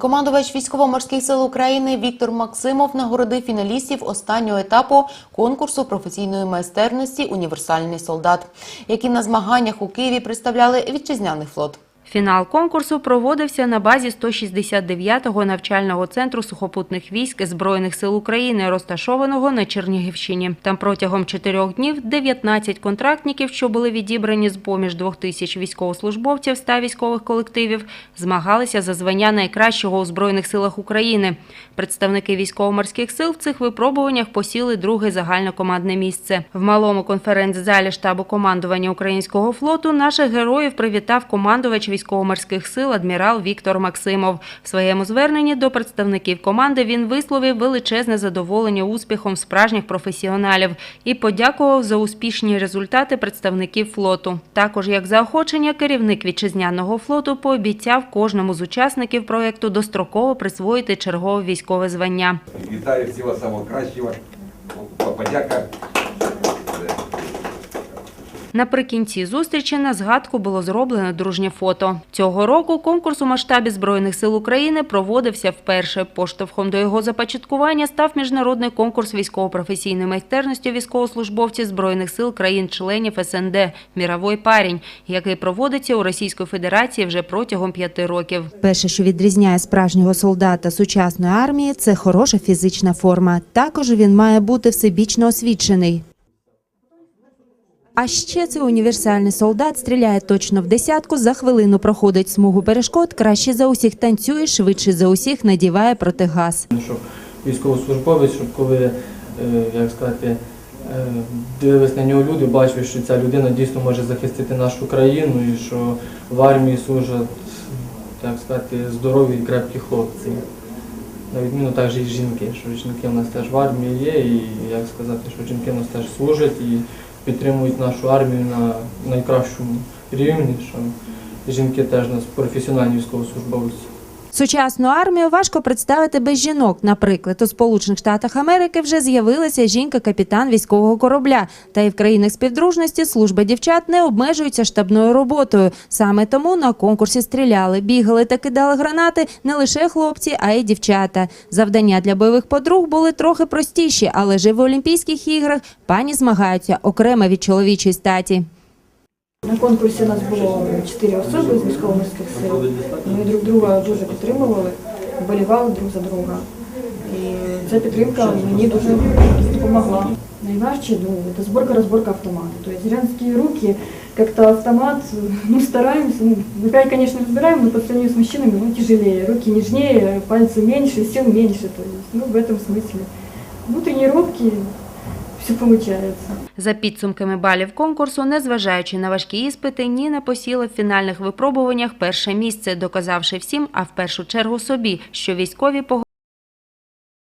Командувач військово-морських сил України Віктор Максимов нагородив фіналістів останнього етапу конкурсу професійної майстерності Універсальний солдат, які на змаганнях у Києві представляли вітчизняний флот. Фінал конкурсу проводився на базі 169-го навчального центру сухопутних військ Збройних сил України, розташованого на Чернігівщині. Там протягом чотирьох днів 19 контрактників, що були відібрані з поміж двох тисяч військовослужбовців ста військових колективів, змагалися за звання найкращого у Збройних силах України. Представники військово-морських сил в цих випробуваннях посіли друге загальнокомандне місце. В малому конференц-залі штабу командування українського флоту наших героїв привітав командувач військово-морських сил адмірал Віктор Максимов. В своєму зверненні до представників команди він висловив величезне задоволення успіхом справжніх професіоналів і подякував за успішні результати представників флоту. Також, як заохочення, керівник вітчизняного флоту пообіцяв кожному з учасників проєкту достроково присвоїти чергове військове звання. Вітаю всього самого кращого. Подяка. Наприкінці зустрічі на згадку було зроблено дружнє фото. Цього року конкурс у масштабі Збройних сил України проводився вперше. Поштовхом до його започаткування став міжнародний конкурс військово-професійної майстерності військовослужбовців Збройних сил країн-членів СНД «Міровой парень», який проводиться у Російській Федерації вже протягом п'яти років. Перше, що відрізняє справжнього солдата сучасної армії, це хороша фізична форма. Також він має бути всебічно освічений. А ще цей універсальний солдат стріляє точно в десятку, за хвилину проходить смугу перешкод, краще за усіх танцює, швидше за усіх надіває протигаз. щоб військовослужбовець, щоб коли, е, як сказати, е, дивились на нього люди, бачили, що ця людина дійсно може захистити нашу країну і що в армії служать, як сказати, здорові і крепкі хлопці. На відміну також і жінки, що жінки у нас теж в армії є, і як сказати, що жінки у нас теж служать і підтримують нашу армію на найкращому рівні, що жінки теж нас професіональні військовослужбовці. Сучасну армію важко представити без жінок. Наприклад, у Сполучених Штатах Америки вже з'явилася жінка-капітан військового корабля. Та й в країнах співдружності служба дівчат не обмежується штабною роботою. Саме тому на конкурсі стріляли, бігали та кидали гранати не лише хлопці, а й дівчата. Завдання для бойових подруг були трохи простіші, але ж в Олімпійських іграх пані змагаються окремо від чоловічої статі. На конкурсі у нас було чотири особи з військово-морських сил. Ми друг друга дуже підтримували, вболівали друг за друга. І ця підтримка мені дуже допомогла. Найважче ну, це зборка розборка автомата. Тобто женські руки, как-то автомат, ну стараемся, ну, опять, конечно, разбираем, но по сравнению с мужчинами, ну, тяжелее. Руки нежнее, пальцы меньше, сил меньше. То есть, ну, в этом смысле. Ну, тренировки, все получается. За підсумками балів конкурсу, незважаючи на важкі іспити, Ніна посіла в фінальних випробуваннях перше місце, доказавши всім, а в першу чергу собі, що військові погоди